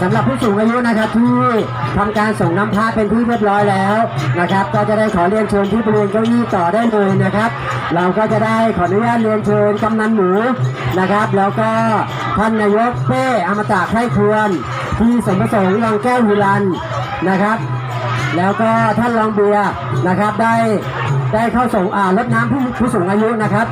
สำหรับผู้สูงอายุนะครับที่ทำการส่งน้ำพระเป็นที่เรียบร้อยแล้วนะครับ ก็จะได้ขอเรียนเชิญที่บริเวณเก้าอี้ต่อได้เลยนะครับ เราก็จะได้ขออนุญาตเรียนเชิญกำนันหมูนะครับ แล้วก็ท่านนายกเป้อมตะไข้ควรที่สมประสงค์รองแก้วฮิรันนะครับ แล้วก็ท่านรองเบียร์นะครับได้ได้เข้าส่งอ่ารถน้ำผู้ผู้สูงอายุนะครับ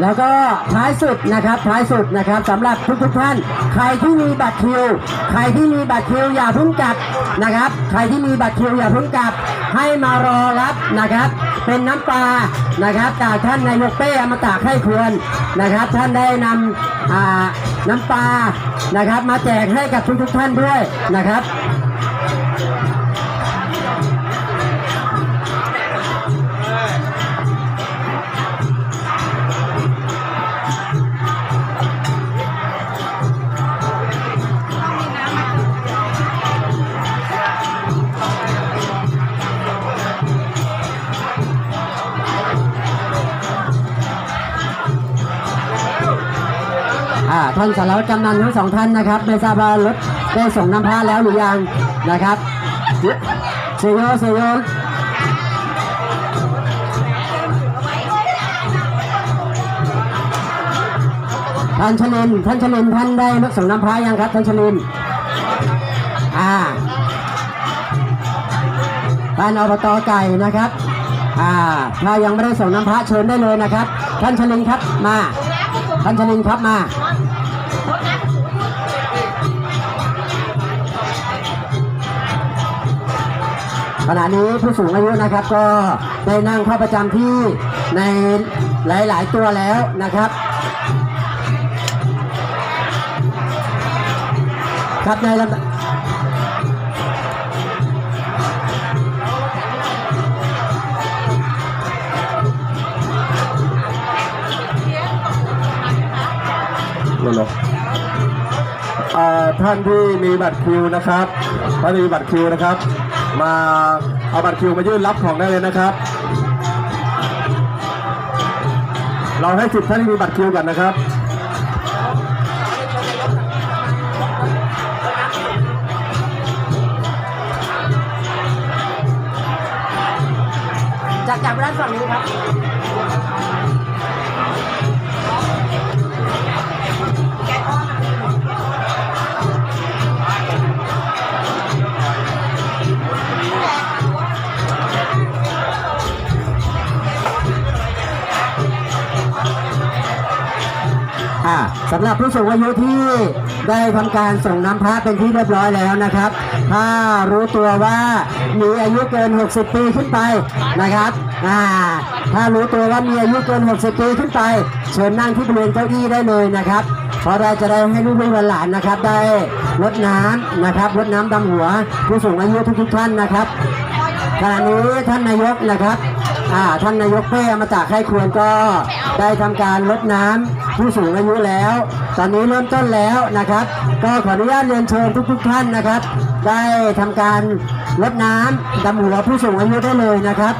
แล้วก็ท้ายสุดนะครับท้ายสุดนะครับสำหรับทุกทุกๆท่าน ใครที่มีบัตรคิว ใครที่มีบัตรคิวอย่าเพิ่งกลับนะครับ ใครที่มีบัตรคิวอย่าเพิ่งกลับ ให้มารอรับนะครับ เป็นน้ำปลานะครับจากท่านนายกเป้อมตะให้ควรนะครับ ท่านได้นำน้ำปลานะครับ มาแจกให้กับทุกทุกๆท่านด้วยนะครับ ท่านสารวัตรกำนันทั้งสองท่านนะครับไม่ทราบว่ารถได้ส่งน้ำพระแล้วหรือยังนะครับเซโยเซโยท่านชลินท่านชลินท่านได้รถส่งน้ำพระยังครับท่านชลินอ่าท่านอบตไก่นะครับอ่าถ้ายังไม่ได้ส่งน้ำพระเชิญได้เลยนะครับ ท่านชลินครับมา ท่านชลินครับมา ขณะนี้ผู้สูงอายุนะครับก็ได้นั่งเข้าประจำที่ในหลาย ๆ ตัวแล้วนะครับครับในลำดับนั่นเหรออ่าท่านที่มีบัตรคิวนะครับท่านที่มีบัตรคิวนะครับ มาเอาบัตรคิวมายื่นรับของได้เลยนะครับ เราให้สิทธิ์ท่านที่มีบัตรคิวก่อนนะครับจากจากด้านฝั่งนี้ครับ อ่าสำหรับผู้สูงอายุที่ได้ทำการส่งน้ำพระเป็นที่เรียบร้อยแล้วนะครับ ถ้ารู้ตัวว่ามีอายุเกิน 60 ปีขึ้นไปนะครับอ่าถ้ารู้ตัวว่ามีอายุเกิน 60 ปีขึ้นไป เชิญนั่งที่บริเวณเก้าอี้ได้เลยนะครับเพราะเราจะได้ให้ลูกๆหลานนะครับ ได้รดน้ำนะครับรดน้ำดำหัว ผู้สูงอายุทุกๆท่านนะครับขณะนี้ท่านนายกนะครับ อ่าท่านนายกเป้อมาจากให้ควรก็ได้ทำการลดน้ำผู้สูงอายุแล้ว ตอนนี้เริ่มต้นแล้วนะครับ ก็ขออนุญาตเรียนเชิญทุกๆท่านนะครับ ได้ทำการลดน้ำดำหัวผู้สูงอายุได้เลยนะครับ